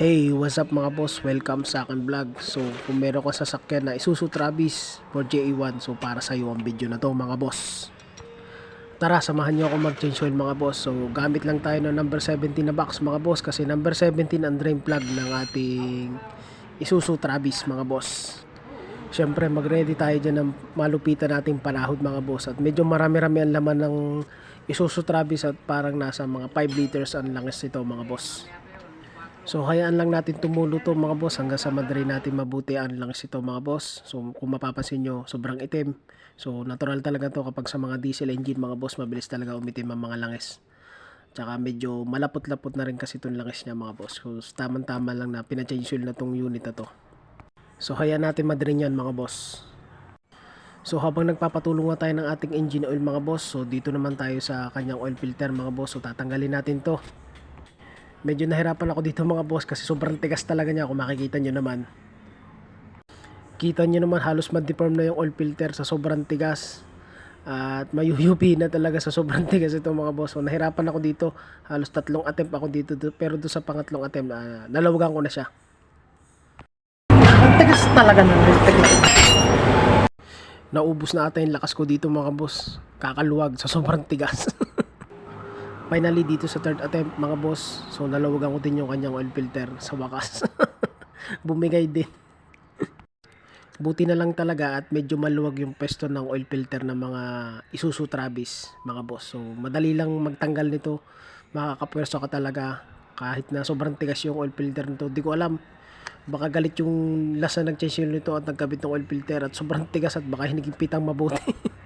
Hey, what's up mga boss? Welcome sa akin vlog. So, kung meron ka sasakyan na Isuzu Travis for JE1, so para sa iyo ang video na to mga boss. Tara, samahan niyo ako mag-change oil mga boss. So, gamit lang tayo ng number 17 na box mga boss kasi number 17 ang drain plug ng ating Isuzu Travis mga boss. Siyempre, mag-ready tayo dyan ng malupitan nating panahod mga boss. At medyo marami-rami ang laman ng Isuzu Travis at parang nasa mga 5 liters ang langis nito mga boss. So hayaan lang natin tumulo to mga boss hanggang sa madali natin mabuti ang langis ito mga boss. So kung mapapansin nyo sobrang itim. So natural talaga to kapag sa mga diesel engine mga boss mabilis talaga umitim ang mga langis. Tsaka medyo malapot-lapot na rin kasi itong langis niya mga boss. So tamang-tama lang na pina-change na tong unit na to. So hayaan natin madrin yan mga boss. So habang nagpapatulong nga tayo ng ating engine oil mga boss, so dito naman tayo sa kanyang oil filter mga boss. So tatanggalin natin to. Medyo nahirapan ako dito mga boss kasi sobrang tigas talaga niya kung makikita nyo naman. Kita nyo naman halos ma-deform na yung oil filter sa sobrang tigas. At mayuyupi na talaga sa sobrang tigas ito mga boss. So nahirapan ako dito. Halos tatlong attempt ako dito. Pero doon sa pangatlong attempt, uh, nalawagan ko na siya. Ang tigas talaga ng. Naubos na ata yung lakas ko dito mga boss. Kakaluwag sa sobrang tigas. Finally dito sa third attempt mga boss. So nalawagan ko din yung kanyang oil filter sa wakas. Bumigay din. Buti na lang talaga at medyo maluwag yung pesto ng oil filter ng mga Isuzu Travis mga boss. So madali lang magtanggal nito. Makakapwerso ka talaga kahit na sobrang tigas yung oil filter nito. Di ko alam. Baka galit yung lasa nag-change nito at nagkabit ng oil filter at sobrang tigas at baka hinigipitang mabuti.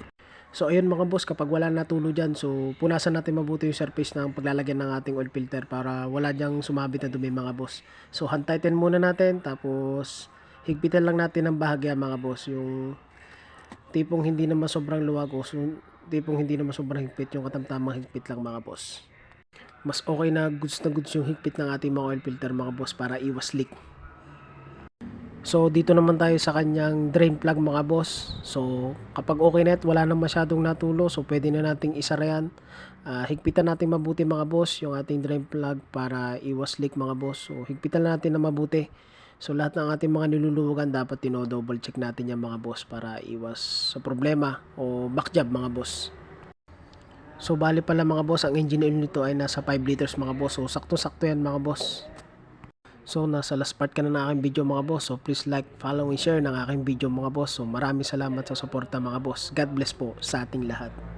So ayun mga boss, kapag wala na tulo dyan, so punasan natin mabuti yung surface ng paglalagyan ng ating oil filter para wala dyang sumabit na dumi mga boss. So hand tighten muna natin, tapos higpitan lang natin ng bahagya mga boss. Yung tipong hindi naman sobrang luwag o so, tipong hindi naman sobrang higpit, yung katamtamang higpit lang mga boss. Mas okay na goods na goods yung higpit ng ating mga oil filter mga boss para iwas leak. So dito naman tayo sa kanyang drain plug mga boss. So kapag okay na at wala na masyadong natulo, so pwede na nating isara yan. Ah, higpitan natin mabuti mga boss yung ating drain plug para iwas leak mga boss. So higpitan natin na mabuti. So lahat ng ating mga niluluwagan dapat tino-double check natin yan mga boss para iwas sa problema o back job mga boss. So bali pala mga boss, ang engine oil nito ay nasa 5 liters mga boss. So sakto-sakto yan mga boss. So, nasa last part ka na ng aking video mga boss. So, please like, follow, and share ng aking video mga boss. So, maraming salamat sa suporta mga boss. God bless po sa ating lahat.